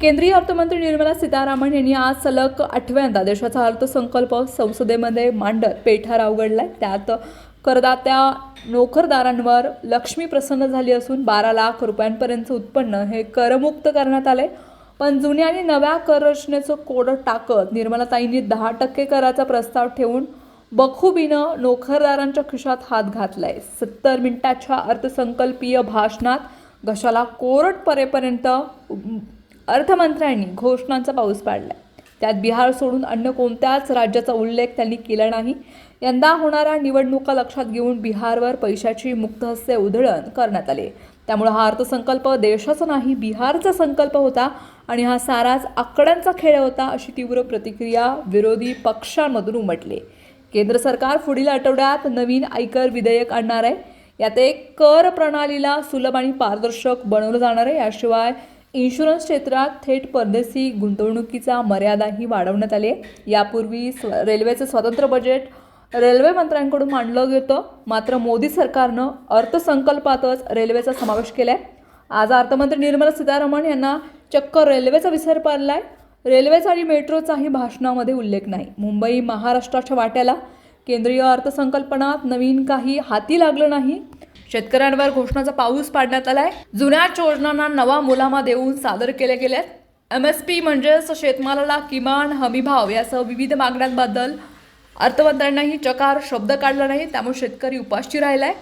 केंद्रीय अर्थमंत्री निर्मला सीतारामन यांनी आज सलग आठव्यांदा देशाचा अर्थसंकल्प संसदेमध्ये मांडत पेठार अवघडलाय त्यात करदात्या नोकरदारांवर लक्ष्मी प्रसन्न झाली असून बारा लाख रुपयांपर्यंतचं उत्पन्न हे करमुक्त करण्यात आले पण जुन्या आणि नव्या कर रचनेचं कोड टाकत निर्मलाताईंनी दहा टक्के कराचा प्रस्ताव ठेवून बखुबीनं नोकरदारांच्या खिशात हात घातलाय. सत्तर मिनिटाच्या अर्थसंकल्पीय भाषणात घशाला कोरट परेपर्यंत अर्थमंत्र्यांनी घोषणांचा पाऊस पाडला त्यात बिहार सोडून अन्य कोणत्याच राज्याचा उल्लेख त्यांनी केला नाही. यंदा होणाऱ्या निवडणुका लक्षात घेऊन बिहारवर पैशाची मुक्तहस्ते उधळण करण्यात आले. त्यामुळे हा अर्थसंकल्प देशाचा नाही बिहारचा संकल्प होता आणि हा साराच आकड्यांचा खेळ होता अशी तीव्र प्रतिक्रिया विरोधी पक्षांमधून उमटले. केंद्र सरकार पुढील आठवड्यात नवीन आयकर विधेयक आणणार आहे. यात एक कर प्रणालीला सुलभ आणि पारदर्शक बनवलं जाणार आहे. याशिवाय इन्शुरन्स क्षेत्रात थेट परदेशी गुंतवणुकीचा मर्यादाही वाढवण्यात आली आहे. यापूर्वी स्व रेल्वेचं स्वतंत्र बजेट रेल्वे मंत्र्यांकडून मांडलं गेलं. मात्र मोदी सरकारनं अर्थसंकल्पातच रेल्वेचा समावेश केला आहे आज अर्थमंत्री निर्मला सीतारामन यांना चक्क रेल्वेचा विसर पडलाय. रेल्वेचा आणि मेट्रोचाही भाषणामध्ये उल्लेख नाही. मुंबई महाराष्ट्राच्या वाट्याला केंद्रीय अर्थसंकल्पनात नवीन काही हाती लागलं नाही. शेतकऱ्यांवर घोषणाचा पाऊस पाडण्यात आलाय. जुन्या योजनांना नवा मुलामा देऊन सादर केल्या गेल्यात. एम एस पी म्हणजेच शेतमालाला किमान हमीभाव यासह विविध मागण्यांबद्दल अर्थमंत्र्यांनाही चकार शब्द काढला नाही त्यामुळे शेतकरी उपाशी राहिला आहे